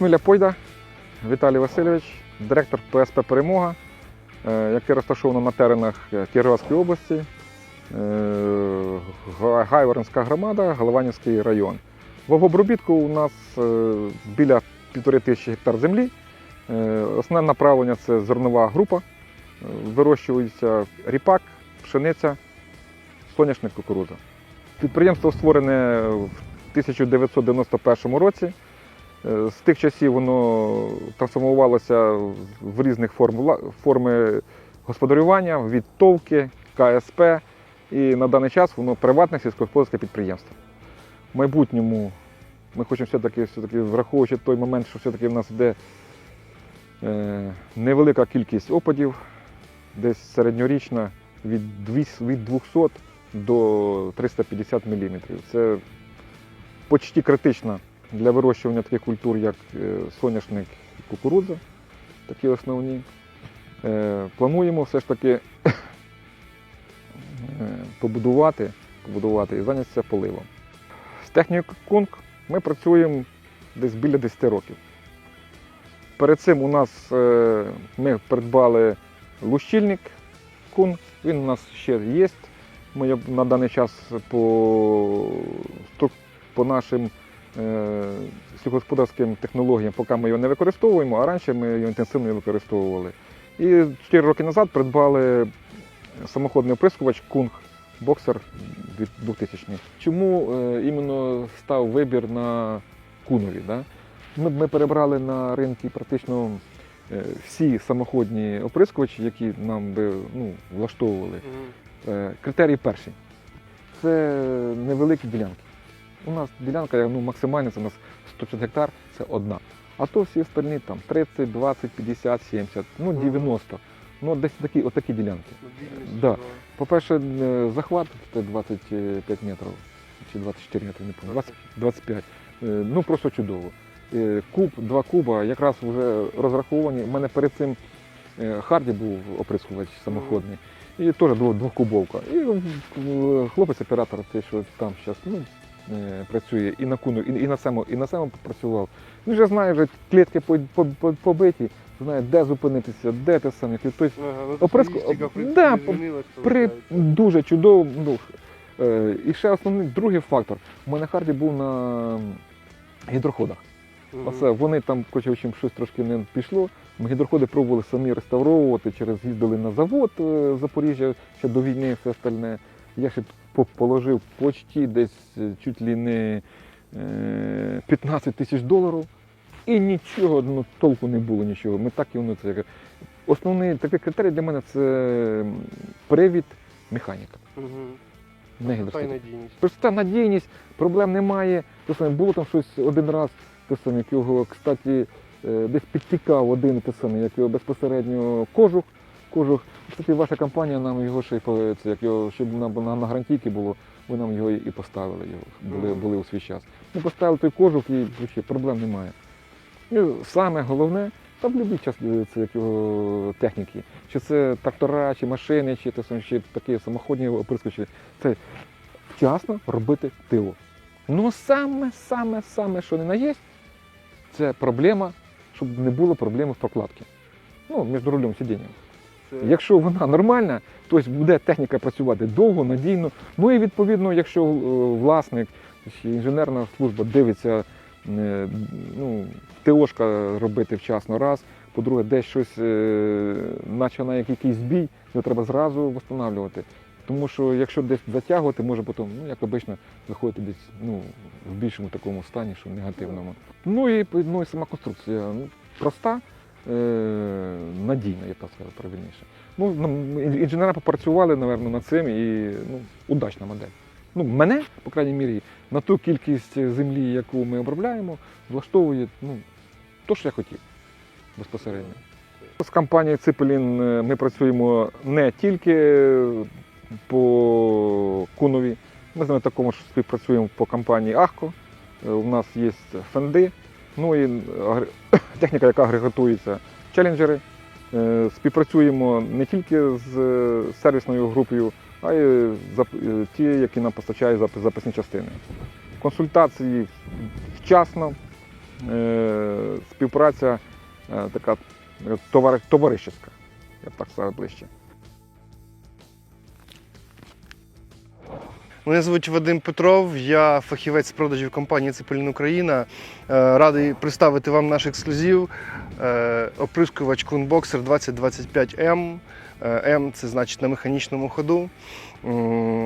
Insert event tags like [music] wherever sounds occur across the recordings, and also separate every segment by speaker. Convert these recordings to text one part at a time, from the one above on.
Speaker 1: Хмиля Пойда Віталій Васильович, директор ПСП Перемога, е, яке розташовано на теренах е, Кіровоградської області, е, Гайворонська громада, Голованівський район. В обробітку у нас біля півтори тисячі гектар землі. Основне направлення це зернова група. Вирощується ріпак, пшениця, соняшник кукурудза. Підприємство створене в 1991 році. Е, З тих часів воно трансформувалося в різних форм, форми господарювання, від ТОВки, КСП. І на даний час воно приватне сільськогосподарське підприємство. В майбутньому ми хочемо все-таки, все-таки враховуючи той момент, що все-таки в нас йде е, невелика кількість опадів, десь середньорічна від 200 до 350 мм. Це почти критично для вирощування таких культур, як е, соняшник і кукурудза, такі основні. Е, Плануємо все ж таки [coughs] е, побудувати, побудувати і зайнятися поливом. З технікою Кунг ми працюємо десь біля 10 років. Перед цим у нас ми придбали лущильник Кунг, він у нас ще є. Ми на даний час по, по нашим сільськогосподарським технологіям, поки ми його не використовуємо, а раніше ми його інтенсивно використовували. І 4 роки назад придбали самоходний оприскувач Кунг Боксер 2000. Чому е, іменно став вибір на Кунові? Да? Ми, ми перебрали на ринку практично е, всі самоходні оприскувачі, які нам би ну, влаштовували. Е, Критерій перший це невеликі ділянки. У нас ділянка ну, максимальна, це у нас 150 гектар, це одна. А то всі остальні там 30, 20, 50, 70, ну
Speaker 2: Мгм.
Speaker 1: 90. Ну, десь такі, отакі ділянки. Да. По-перше, е, захват це 25 метрів чи 24 метри, не пам'ятаю, 25. Е, Ну просто чудово. Е, Куб, два куба якраз вже розраховані. У мене перед цим Харді був оприскувач самоходний. І теж двохкубовка. І хлопець-оператор, те, що там зараз ну, працює і на куну, і, і на цьому, і на цьому працював. Він вже знає, вже клітки по- по- по- побиті, знає, де зупинитися, де те саме. Тобто
Speaker 2: ну,
Speaker 1: Оприску-
Speaker 2: в принципі,
Speaker 1: да, при дуже чудово. Ну, е, і ще основний другий фактор. У мене Харді був на гідроходах.
Speaker 2: Мгм.
Speaker 1: Оце вони там, хоча чим щось трошки не пішло. Ми гідроходи пробували самі реставровувати, через їздили на завод е, Запоріжжя ще до війни, все остальне. Я ще положив почти десь е, чуть ли не е, 15 тисяч доларів. І нічого, ну, толку не було нічого. Ми так і воно це. Основний такий критерій для мене це привід механіка.
Speaker 2: Мгм.
Speaker 1: Не
Speaker 2: Та й надійність.
Speaker 1: Проста надійність, проблем немає. Те саме, було там щось один раз, те саме, як його, кстати, е, десь підтікав один те саме, як його безпосередньо кожух. Кожух. Кстати, ваша компанія нам його ще й це, як його, щоб на, на, на гарантійки було, ви нам його і поставили, його, були, були у свій час. Ми поставили той кожух і взагалі, проблем немає. І саме головне, та в будь-який час е, це як його техніки. Чи це трактора, чи машини, чи, те чи такі самоходні оприскувачі. Це вчасно робити тило. Ну саме, саме, саме, що не на є, це проблема, щоб не було проблеми в прокладці. Ну, між рулем сидінням.
Speaker 2: Це
Speaker 1: Якщо вона нормальна, то буде техніка працювати довго, надійно. Ну і відповідно, якщо е, власник чи інженерна служба дивиться, е, ну, ТОшка робити вчасно раз. По-друге, десь щось е, починає якийсь збій, його треба зразу встановлювати. Тому що якщо десь затягувати, може потім, ну як обично, виходити десь ну, в більшому такому стані, що негативному. Ну і, ну, і сама конструкція ну, проста, е, надійна, я так сказав, правильніше. Ну, інженери попрацювали, напевно, над цим і ну, удачна модель. Ну, мене, по крайній мірі, на ту кількість землі, яку ми обробляємо, влаштовує ну, то, що я хотів безпосередньо. З компанією Ципелін е, ми працюємо не тільки по Кунові, ми з ними також співпрацюємо по компанії Ахко. Е, У нас є фенди, ну і техніка, яка агрегатується, челенджери. Е, Співпрацюємо не тільки з е, сервісною групою, а й е, ті, які нам постачають зап- запасні частини. Консультації вчасно, співпраця така е, товари, я б так сказав ближче.
Speaker 2: Мене звуть Вадим Петров, я фахівець продажів компанії Цепелін Україна. Е, Радий представити вам наш ексклюзив. Е, Оприскувач Кунбоксер 2025М. Е, М це значить на механічному ходу.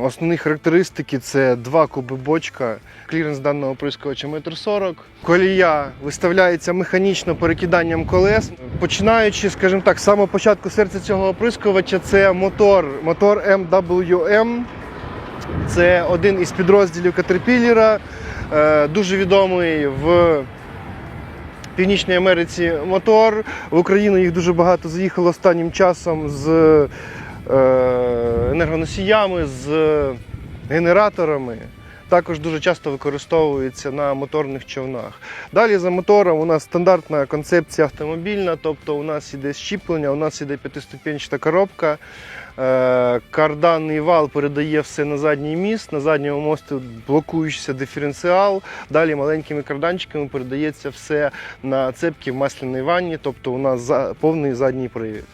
Speaker 2: Основні характеристики це два куби бочка, кліренс даного оприскувача 1,40 м. Колія виставляється механічно перекиданням колес. Починаючи, скажімо так, з самого початку серця цього оприскувача, це мотор, мотор MWM. Це один із підрозділів Катерпіллера, е, дуже відомий в Північній Америці мотор. В Україну їх дуже багато заїхало останнім часом з е, енергоносіями, з генераторами. Також дуже часто використовується на моторних човнах. Далі за мотором у нас стандартна концепція автомобільна, тобто у нас іде щіплення, у нас іде п'ятиступенчата коробка. Е, Карданний вал передає все на задній міст, на задньому мості блокуючийся диференціал. Далі маленькими карданчиками передається все на цепки в масляній ванні, тобто у нас повний задній привід.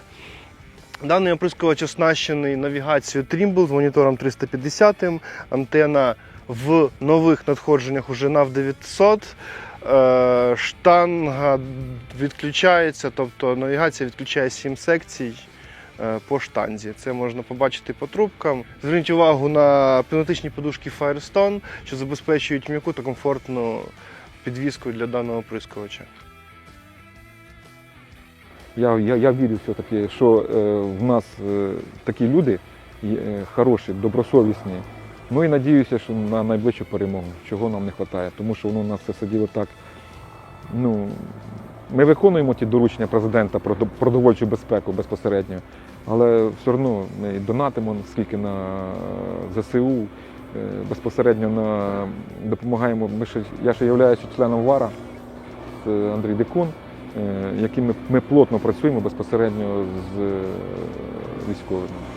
Speaker 2: Даний оприскувач оснащений навігацією Trimble з монітором 350, антена в нових надходженнях уже NAV 900. Е, Штанга відключається, тобто навігація відключає 7 секцій е, по штанзі. Це можна побачити по трубкам. Зверніть увагу на пневматичні подушки Firestone, що забезпечують м'яку та комфортну підвіску для даного оприскувача.
Speaker 1: Я, я, я вірю все-таки, що е, в нас е, такі люди е, хороші, добросовісні. Ну і надіюся, що на найближчу перемогу, чого нам не вистачає, тому що воно у нас все сиділо так. Ну, ми виконуємо ті доручення президента про продовольчу безпеку безпосередньо, але все одно ми донатимо скільки на ЗСУ, е, безпосередньо на, допомагаємо. Ми ще, я ще являюся членом ВАРа, це Андрій Дикун, е, яким ми, ми плотно працюємо безпосередньо з е, військовими.